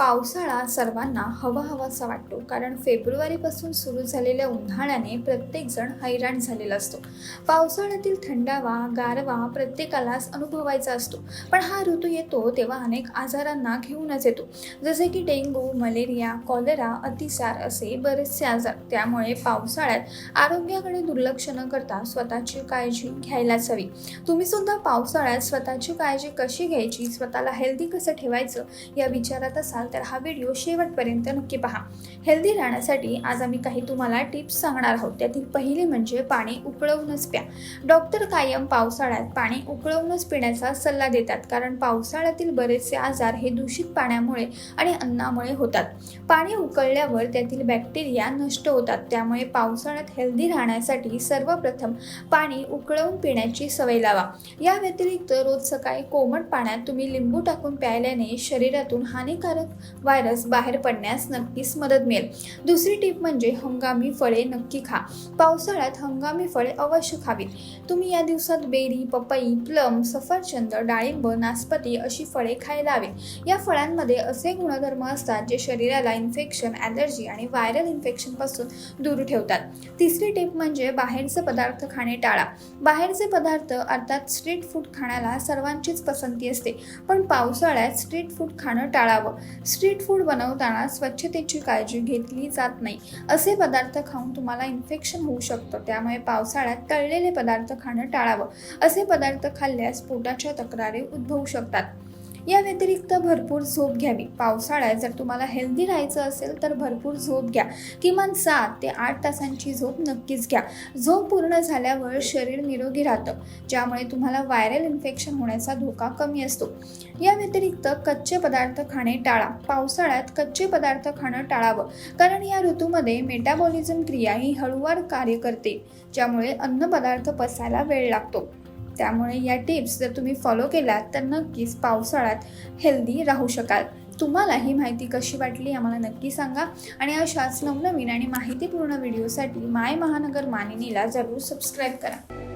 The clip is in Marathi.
पावसाळा सर्वांना हवा हवासा वाटतो. कारण फेब्रुवारीपासून सुरू झालेल्या उन्हाळ्याने प्रत्येकजण हैराण झालेला असतो. पावसाळ्यातील थंडावा गारवा प्रत्येकालाच अनुभवायचा असतो. पण हा ऋतू येतो तेव्हा अनेक आजारांना घेऊनच येतो. जसे की डेंग्यू मलेरिया कॉलेरा अतिसार असे बरेचसे आजार. त्यामुळे पावसाळ्यात आरोग्याकडे दुर्लक्ष न करता स्वतःची काळजी घ्यायलाच हवी. तुम्ही सुद्धा पावसाळ्यात स्वतःची काळजी कशी घ्यायची? स्वतःला हेल्दी कसं ठेवायचं? या विचारात असाल तर हा व्हिडिओ शेवटपर्यंत नक्की पहा. हेल्दी राहण्यासाठी आज आम्ही काही तुम्हाला टिप्स सांगणार आहोत. त्यातील पहिली म्हणजे पाणी उकळवूनच प्या. डॉक्टर कायम पावसाळ्यात पाणी उकळवूनच पिण्याचा सल्ला देतात कारण पावसाळ्यातील बरेचसे आजार हे दूषित पाण्यामुळे आणि अन्नामुळे होतात. पाणी उकळल्यावर त्यातील बॅक्टेरिया नष्ट होतात. त्यामुळे पावसाळ्यात हेल्दी राहण्यासाठी सर्वप्रथम पाणी उकळवून पिण्याची सवय लावा. या व्यतिरिक्त रोज सकाळी कोमट पाण्यात तुम्ही लिंबू टाकून प्यायल्याने शरीरातून हानिकारक व्हायरस बाहेर पडण्यास नक्कीच मदत मिळेल. दुसरी टीप म्हणजे हंगामी फळे नक्की खा. पावसाळ्यात हंगामी फळे अवश्य खावीत. तुम्ही या दिवसात बेरी पपई प्लम सफरचंद डाळिंब नासपती अशी फळे खायला हवीत. या फळांमध्ये असे गुणधर्म असतात जे शरीराला इन्फेक्शन ॲलर्जी आणि व्हायरल इन्फेक्शनपासून दूर ठेवतात. तिसरी टीप म्हणजे बाहेरचे पदार्थ खाणे टाळा. बाहेरचे पदार्थ अर्थात स्ट्रीट फूड खाण्याला सर्वांचीच पसंती असते पण पावसाळ्यात स्ट्रीट फूड खाणं टाळावं. स्ट्रीट फूड बनवताना स्वच्छतेची काळजी घेतली जात नाही. असे पदार्थ खाऊन तुम्हाला इन्फेक्शन होऊ शकतं. त्यामुळे पावसाळ्यात तळलेले पदार्थ खाणं टाळावं. असे पदार्थ खाल्ल्यास पोटाच्या तक्रारी उद्भवू शकतात. या व्यतिरिक्त भरपूर झोप घ्यावी. पावसाळ्यात जर तुम्हाला हेल्दी राहायचं असेल तर भरपूर झोप घ्या. किमान सात ते आठ तासांची झोप नक्कीच घ्या. झोप पूर्ण झाल्यावर शरीर निरोगी राहतं. ज्यामुळे तुम्हाला व्हायरल इन्फेक्शन होण्याचा धोका कमी असतो. या व्यतिरिक्त कच्चे पदार्थ खाणे टाळा. पावसाळ्यात कच्चे पदार्थ खाणं टाळावं. कारण या ऋतूमध्ये मेटाबॉलिझम क्रिया ही हळूवार कार्य करते. ज्यामुळे अन्नपदार्थ पचायला वेळ लागतो. त्यामुळे या टिप्स जर तुम्ही फॉलो केल्यात तर नक्कीच पावसाळ्यात हेल्दी राहू शकाल. तुम्हाला ही माहिती कशी वाटली आम्हाला नक्की सांगा. आणि अशाच नवनवीन आणि माहितीपूर्ण व्हिडिओसाठी माय महानगर मानिनीला जरूर सबस्क्राईब करा.